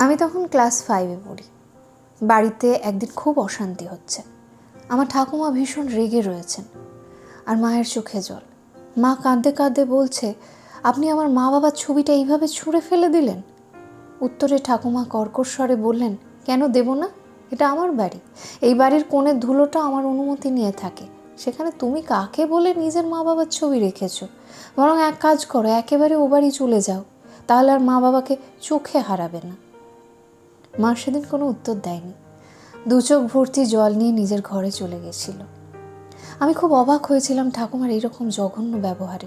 আমি তখন ক্লাস ফাইভে পড়ি। বাড়িতে একদিন খুব অশান্তি হচ্ছে। আমার ঠাকুমা ভীষণ রেগে রয়েছেন আর মায়ের চোখে জল। মা কাঁদতে কাঁদতে বলছে, আপনি আমার মা বাবার ছবিটা এইভাবে ছুঁড়ে ফেলে দিলেন? উত্তরে ঠাকুমা কর্কশ স্বরে বললেন, কেন দেব না? এটা আমার বাড়ি। এই বাড়ির কোণের ধুলোটা আমার অনুমতি নিয়ে থাকে। সেখানে তুমি কাকে বলে নিজের মা বাবার ছবি রেখেছো? বরং এক কাজ করো, একেবারে ও বাড়ি চলে যাও। তাহলে আর মা বাবাকে চোখে হারাবে না। মা সেদিন কোনো উত্তর দেয়নি। দু চোখ ভর্তি জল নিয়ে নিজের ঘরে চলে গেছিল। আমি খুব অবাক হয়েছিলাম ঠাকুমার এইরকম জঘন্য ব্যবহারে।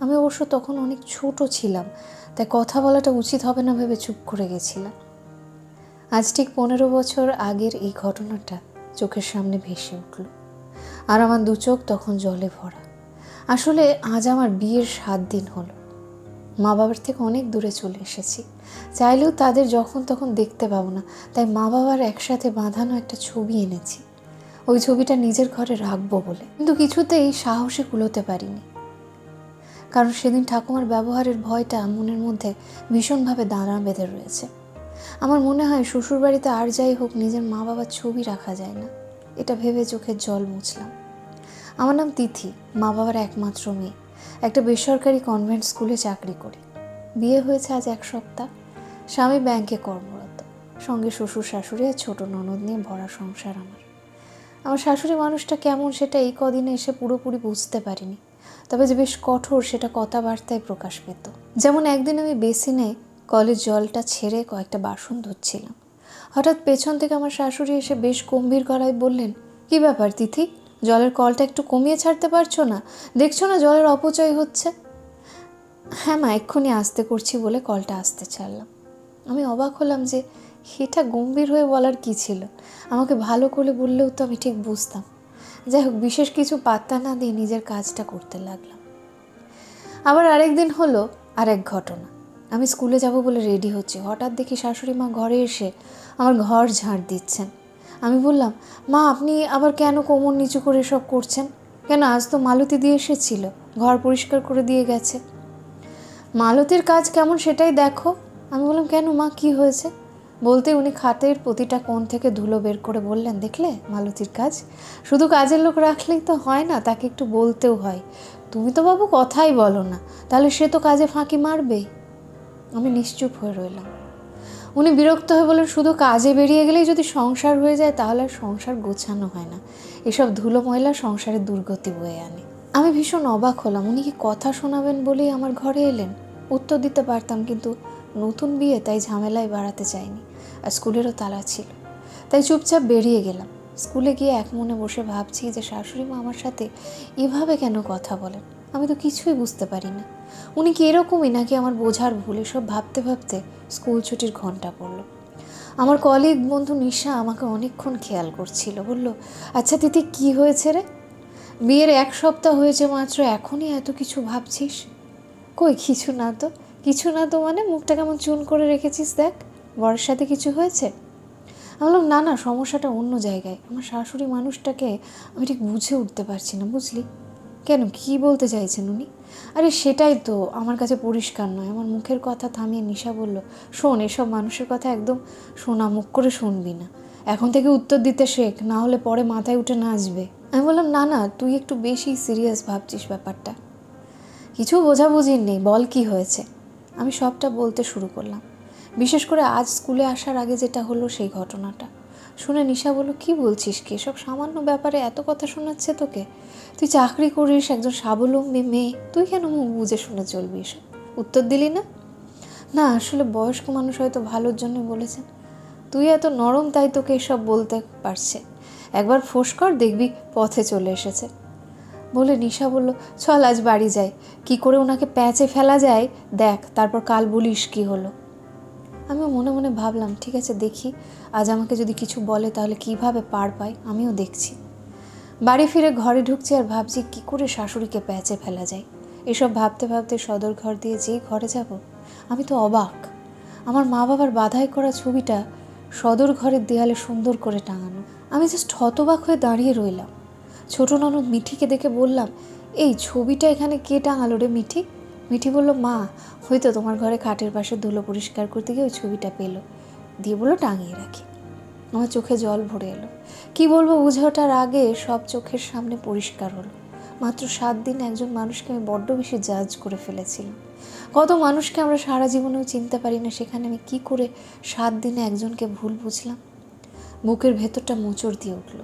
আমি অবশ্য তখন অনেক ছোট ছিলাম, তাই কথা বলাটা উচিত হবে না ভেবে চুপ করে গেছিলাম। আজ ঠিক পনেরো বছর আগের এই ঘটনাটা চোখের সামনে ভেসে উঠল। আর আমার দু চোখ তখন জলে ভরা। আসলে আজ আমার বিয়ের সাত দিন হলো। মা বাবার থেকে অনেক দূরে চলে এসেছি। চাইলেও তাদের যখন তখন দেখতে পাবো না, তাই মা বাবার একসাথে বাঁধানো একটা ছবি এনেছি। ওই ছবিটা নিজের ঘরে রাখব বলে। কিন্তু কিছুতেই সাহসে কুলোতে পারিনি। কারণ সেদিন ঠাকুমার ব্যবহারের ভয়টা মনের মধ্যে ভীষণভাবে দাঁড়া বেঁধে রয়েছে। আমার মনে হয় শ্বশুরবাড়িতে আর যাই হোক নিজের মা বাবার ছবি রাখা যায় না। এটা ভেবে চোখের জল মুছলাম। আমার নাম তিথি মা বাবার একমাত্র মেয়ে। একটা বেসরকারি কনভেন্ট স্কুলে চাকরি করি। বিয়ে হয়েছে আজ এক সপ্তাহ। স্বামী ব্যাংকে কর্মরত। সঙ্গে শ্বশুর শাশুড়ি আর ছোট ননদ নিয়ে ভরা সংসার আমার। আমার শাশুড়ি মানুষটা কেমন সেটা এই কদিনে এসে পুরোপুরি বুঝতে পারিনি। তবে যে বেশ কঠোর সেটা কথাবার্তায় প্রকাশ পেত। যেমন একদিন আমি বেসিনে কলের জলটা ছেড়ে কয়েকটা বাসন ধুচ্ছিলাম। হঠাৎ পেছন থেকে আমার শাশুড়ি এসে বেশ গম্ভীর গলায় বললেন, কি ব্যাপার তিথি? জলের কলটা একটু কমিয়ে ছাড়তে পারছ না? দেখছ না জলের অপচয় হচ্ছে? হ্যাঁ মা, এক্ষুনি আসতে করছি বলে কলটা আসতে ছাড়লাম। আমি অবাক হলাম যে এটা গম্ভীর হয়ে বলার কি ছিল? আমাকে ভালো করে বললেও তো আমি ঠিক বুঝতাম। যাই হোক, বিশেষ কিছু পাত্তা না দিয়ে নিজের কাজটা করতে লাগলাম। আবার আরেকদিন হলো আর এক ঘটনা। আমি স্কুলে যাব বলে রেডি হচ্ছি। হঠাৎ দেখি শাশুড়ি মা ঘরে এসে আমার ঘর ঝাড় দিচ্ছেন। বললাম, মা, আপনি আবার কেন কোমর নিচু করে সব করছেন? কেন আজ তো মালতী দিয়ে এসেছিল, ঘর পরিষ্কার করে দিয়ে গেছে। মালতীর কাজ কেমন সেটাই দেখো। আমি বললাম, কেন মা, কি হয়েছে? বলতে উনি খাতের প্রতিটা কোণ থেকে ধুলো বের করে বললেন, দেখলে মালতীর কাজ? শুধু কাজের লোক রাখলেই তো হয় না, তাকে একটু বলতেও হয়। তুমি তো বাবু কথাই বলো না, তাহলে সে তো কাজে ফাঁকি মারবেই। আমি নিশ্চুপ হয়ে রইলাম। উনি বিরক্ত হয়ে বলেন শুধু কাজে বেরিয়ে গেলেই যদি সংসার হয়ে যায়, তাহলে আর সংসার গোছানো হয় না। এসব ধুলো ময়লা সংসারে দুর্গতি বয়ে আনে। আমি ভীষণ অবাক হলাম। উনি কি কথা শোনাবেন বলেই আমার ঘরে এলেন। উত্তর দিতে পারতাম, কিন্তু নতুন বিয়ে তাই ঝামেলায় বাড়াতে চাইনি। আর স্কুলেরও তালা ছিল। তাই চুপচাপ বেরিয়ে গেলাম। স্কুলে গিয়ে এক মনে বসে ভাবছি যে শাশুড়ি মা আমার সাথে এভাবে কেন কথা বলেন? আমি তো কিছুই বুঝতে পারি না। উনি কি এরকমই নাকি আমার বোঝার ভুল? এসব ভাবতে ভাবতে স্কুল ছুটির ঘণ্টা পড়ল। আমার কলিগ বন্ধু নিশা আমাকে অনেকক্ষণ খেয়াল করছিল। বলল আচ্ছা তিথি, কি হয়েছে রে? বিয়ের এক সপ্তাহ হয়েছে মাত্র, এখনই এত কিছু ভাবছিস? কই, কিছু না তো? কিছু না তো মানে মুখটা কেমন চুন করে রেখেছিস দেখ। বরের সাথে কিছু হয়েছে? বললাম, না না, সমস্যাটা অন্য জায়গায়। আমার শাশুড়ি মানুষটাকে আমি ঠিক বুঝে উঠতে পারছি না, বুঝলি? কেন? কি বলতে চাইছেন উনি? আরে, সেটাই তো, আমার কাছে পরিষ্কার নয়। আমার মুখের কথা থামিয়ে নিশা বলল, শোন, এসব মানুষের কথা একদম শোনা মুখ করে শুনবি না। এখন থেকে উত্তর দিতে শেখ, না হলে পরে মাথায় উঠে নাচবে। আমি বললাম, না না, তুই একটু বেশি সিরিয়াস ভাবছিস ব্যাপারটা। কিছু বোঝাবুঝির নেই, বল কি হয়েছে? আমি সবটা বলতে শুরু করলাম। বিশেষ করে আজ স্কুলে আসার আগে যেটা হলো সেই ঘটনাটা। শুনে নিশা বলল, কি বলছিস কি? সব সামান্য ব্যাপারে এত কথা শোনাচ্ছে তোকে? তুই চাকরি করিস, একজন স্বাবলম্বী মেয়ে, তুই কেন মুখ বুঝে শুনে চলবি এসব? উত্তর দিলি না? না, আসলে বয়স্ক মানুষ হয়তো ভালোর জন্য বলেছেন। তুই এত নরম, তাই তোকে এসব বলতে পারছে। একবার ফোঁস কর, দেখবি পথে চলে এসেছে। বলে নিশা বলল, চল, আজ বাড়ি যাই। কি করে ওনাকে প্যাচে ফেলা যায়, দেখ, তারপর কাল বলিস কি হলো? আমিও মনে মনে ভাবলাম, ঠিক আছে, দেখি। আজ আমাকে যদি কিছু বলে, তাহলে কীভাবে পার পাই? আমিও দেখছি। বাড়ি ফিরে ঘরে ঢুকছি আর ভাবছি, কি করে শাশুড়িকে প্যাচে ফেলা যায়? এসব ভাবতে ভাবতে সদর ঘর দিয়ে যেই ঘরে যাব, আমি তো অবাক। আমার মা বাবার বাধাই করা ছবিটা সদর ঘরের দেয়ালে সুন্দর করে টাঙানো। আমি জাস্ট হতবাক হয়ে দাঁড়িয়ে রইলাম। ছোট ননদ মিঠিকে দেখে বললাম, এই ছবিটা এখানে কে টাঙালো রে মিঠি? মিঠি বলল, মা, হয়তো তোমার ঘরে খাটের পাশে ধুলো পরিষ্কার করতে গিয়ে ওই ছবিটা পেল। দিয়ে বলল, টাঙিয়ে রাখি। আমার চোখে জল ভরে এলো। কি বলব, বুঝে ওঠার আগে সব চোখের সামনে পরিষ্কার হলো। মাত্র সাত দিন একজন মানুষকে আমি বড্ড বেশি জাজ করে ফেলেছিলাম। কত মানুষকে আমরা সারা জীবনেও চিনতে পারি না, সেখানে আমি কি করে সাত দিনে একজনকে ভুল বুঝলাম? বুকের ভেতরটা মোচড় দিয়ে উঠল।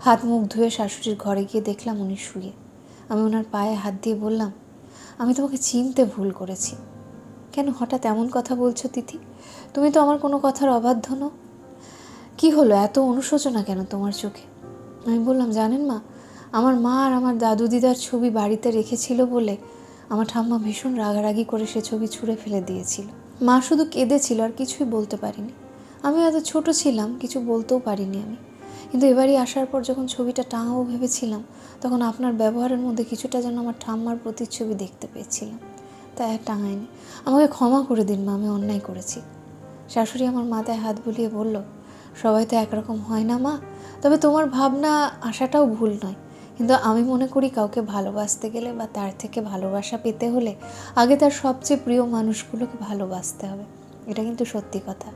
হাত মুখ ধুয়ে শাশুড়ির ঘরে গিয়ে দেখলাম উনি শুয়ে। আমি ওনার পায়ে হাত দিয়ে বললাম আমি তোমাকে চিনতে ভুল করেছি। কেন হঠাৎ এমন কথা বলছো তিথি? তুমি তো আমার কোনো কথার অবাধ্য নও। কি হলো? এত অনুশোচনা কেন তোমার চোখে? আমি বললাম, জানেন মা, আমার মা আর আমার দাদু দিদার ছবি বাড়িতে রেখেছিল বলে আমার ঠাম্মা ভীষণ রাগারাগি করে সে ছবি ছুঁড়ে ফেলে দিয়েছিল। মা শুধু কেঁদেছিল আর কিছুই বলতে পারিনি। আমি এত ছোট ছিলাম, কিছু বলতেও পারিনি আমি। কিন্তু এবারই আসার পর যখন ছবিটা টাঙাবো ভেবেছিলাম, তখন আপনার ব্যবহারের মধ্যে কিছুটা যেন আমার ঠাম্মার প্রতিচ্ছবি দেখতে পেয়েছিলাম। তাই টাঙায়নি। আমাকে ক্ষমা করে দিন মা, আমি অন্যায় করেছি। শাশুড়ি আমার মাথায় হাত বুলিয়ে বলল, সবাই তো একরকম হয় না মা। তবে তোমার ভাবনা আসাটাও ভুল নয়। কিন্তু আমি মনে করি কাউকে ভালোবাসতে গেলে বা তার থেকে ভালোবাসা পেতে হলে আগে তার সবচেয়ে প্রিয় মানুষগুলোকে ভালোবাসতে হবে। এটা কিন্তু সত্যি কথা।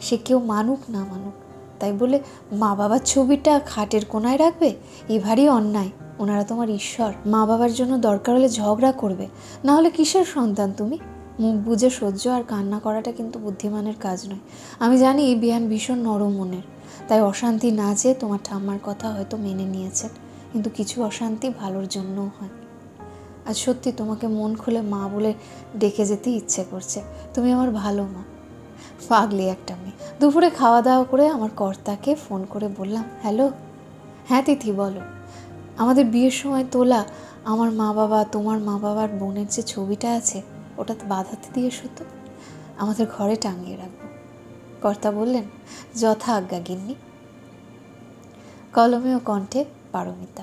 সে কেউ মানুক না মানুক তাই বলে মা বাবার ছবিটা খাটের কোনায় রাখবে? এভারই অন্যায়। ওনারা তোমার ঈশ্বর। মা বাবার জন্য দরকার হলে ঝগড়া করবে। না হলে কিসের সন্তান তুমি? মুখ বুঝে সহ্য আর কান্না করাটা কিন্তু বুদ্ধিমানের কাজ নয়। আমি জানি এই বিহান ভীষণ নরম মনের। তাই অশান্তি না চেয়ে তোমার ঠাম্মার কথা হয়তো মেনে নিয়েছেন। কিন্তু কিছু অশান্তি ভালোর জন্যও হয়। আজ সত্যি তোমাকে মন খুলে মা বলে ডেকে যেতে ইচ্ছে করছে। তুমি আমার ভালো মা। পাগলি একটা মেয়ে। দুপুরে খাওয়া দাওয়া করে আমার কর্তাকে ফোন করে বললাম হ্যালো হ্যাঁ তিথি, বলো। আমাদের বিয়ের সময় তোলা, আমার মা বাবা, তোমার মা বাবার বোনের যে ছবিটা আছে ওটাতে বাঁধাতে দিয়ে তো? আমাদের ঘরে টাঙিয়ে রাখব। কর্তা বললেন, যথা আজ্ঞা গিন্নি। কলমে ও কণ্ঠে পারমিতা।